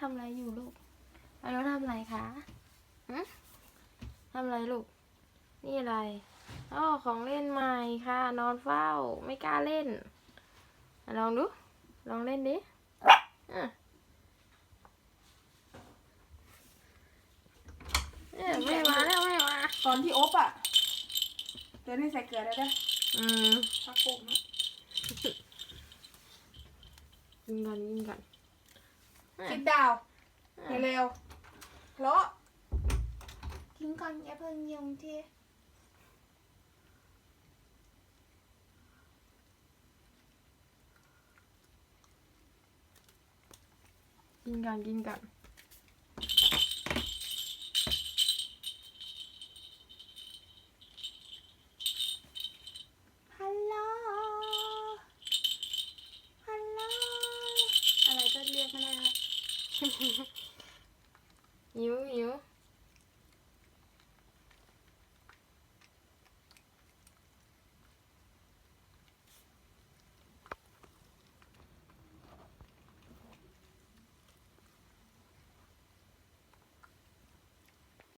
ทำอะไรอยู่ลูกอันนู้นทำอะไรคะหืมทำอะไรลูก นี่อะไรอ๋อของเล่นใหม่ค่ะ นอนเฝ้าไม่กล้าเล่นอะลองดู ลองเล่นดิอะเนี่ยไม่มาแล้วไม่มาตอนที่อบอะเดี๋ยวนี่ใส่เกลือได้ไหมอืมพักโป่งนะกินก่อนกินก่อน กินดาวเร็วๆเพราะกินก่อนอย่าเพิ่งยงทีกินก่อนกินก่อนฮัลโหลฮัลโหลอะไรก็เรียกมาได้ครับ หิวหิว